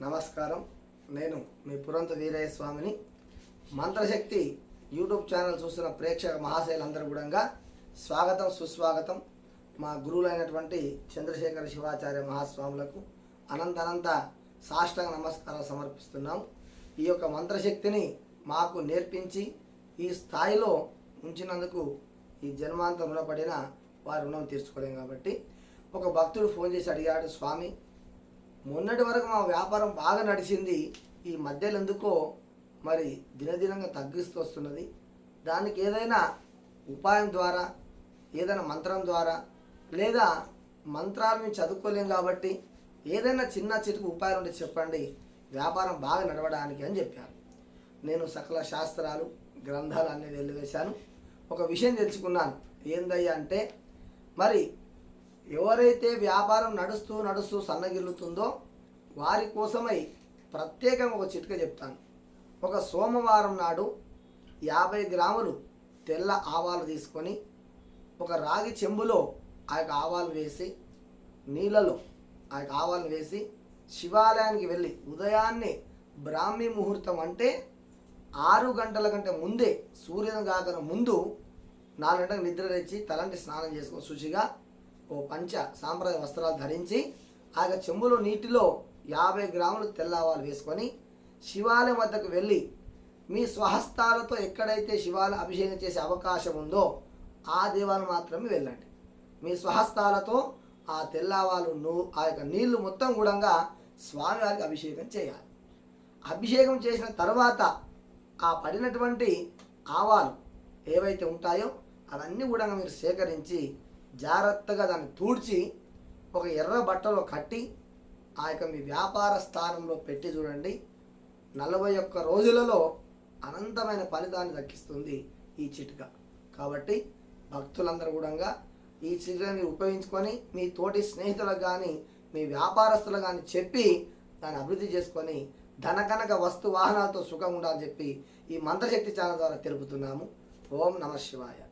నమస్కారం. నేను మీ పురంత వీరయ్య స్వామిని మంత్రశక్తి యూట్యూబ్ ఛానల్ చూస్తున్న ప్రేక్షక మహాశైలందరూ కూడా స్వాగతం సుస్వాగతం. మా గురువులైనటువంటి చంద్రశేఖర శివాచార్య మహాస్వాములకు అనంత అనంత సాష్టాంగ నమస్కారాలు సమర్పిస్తున్నాం. ఈ యొక్క మంత్రశక్తిని మాకు నేర్పించి ఈ స్థాయిలో ఉంచినందుకు ఈ జన్మాంతం రుణపడిన వారి రుణం తీర్చుకోలేం కాబట్టి ఒక భక్తుడు ఫోన్ చేసి అడిగాడు స్వామి మొన్నటి వరకు మా వ్యాపారం బాగా నడిచింది. ఈ మధ్యలో ఎందుకో మరి దినదినంగా తగ్గిస్తూ వస్తున్నది. దానికి ఏదైనా ఉపాయం ద్వారా ఏదైనా మంత్రం ద్వారా లేదా మంత్రాలని చదువుకోలేం కాబట్టి ఏదైనా చిన్న చిటుకు ఉపాయం ఉంటే చెప్పండి. వ్యాపారం బాగా నడవడానికి అని చెప్పారు. నేను సకల శాస్త్రాలు గ్రంథాలు అనేది వెళ్ళివేశాను ఒక విషయం తెలుసుకున్నాను. ఏందయ్యా అంటే మరి ఎవరైతే వ్యాపారం నడుస్తూ నడుస్తూ సన్నగిల్లుతుందో వారి కోసమై ప్రత్యేకంగా ఒక చిట్క చెప్తాను. ఒక సోమవారం నాడు యాభై గ్రాములు తెల్ల ఆవాలు తీసుకొని ఒక రాగి చెంబులో ఆ యొక్క ఆవాలు వేసి నీళ్ళలో ఆ యొక్క ఆవాలను వేసి శివాలయానికి వెళ్ళి ఉదయాన్నే బ్రాహ్మీ ముహూర్తం అంటే ఆరు గంటల కంటే ముందే సూర్యుని కాకన ముందు నాలుగు గంటలకు నిద్ర తెచ్చి తలంటి స్నానం చేసుకొని శుచిగా ఓ పంచ సాంప్రదాయ వస్త్రాలు ధరించి ఆ యొక్క చెంబులో నీటిలో యాభై గ్రాములు తెల్లవాలు వేసుకొని శివాలయం వద్దకు వెళ్ళి మీ స్వహస్తాలతో ఎక్కడైతే శివాలయం అభిషేకం చేసే అవకాశం ఉందో ఆ దేవాలయం మాత్రమే వెళ్ళండి. మీ స్వహస్తాలతో ఆ తెల్లవాలు నూ ఆ యొక్క నీళ్ళు మొత్తం కూడా స్వామివారికి అభిషేకం చేయాలి. అభిషేకం చేసిన తర్వాత ఆ పడినటువంటి ఆవాలు ఏవైతే ఉంటాయో అవన్నీ కూడా మీరు సేకరించి జాగ్రత్తగా దాన్ని తూడ్చి ఒక ఎర్ర బట్టలో కట్టి ఆ యొక్క మీ వ్యాపార స్థానంలో పెట్టి చూడండి. నలభై ఒక్క రోజులలో అనంతమైన ఫలితాన్ని దక్కిస్తుంది ఈ చిట్క. కాబట్టి భక్తులందరూ కూడా ఈ చిట్కని మీరు ఉపయోగించుకొని మీ తోటి స్నేహితులకు కానీ మీ వ్యాపారస్తులకు కానీ చెప్పి దాన్ని అభివృద్ధి చేసుకొని ధనకనక వస్తు వాహనాలతో సుఖంగా ఉండాలని చెప్పి ఈ మంత్రశక్తి ఛానల్ ద్వారా తెలుపుతున్నాము. ఓం నమ శివాయ.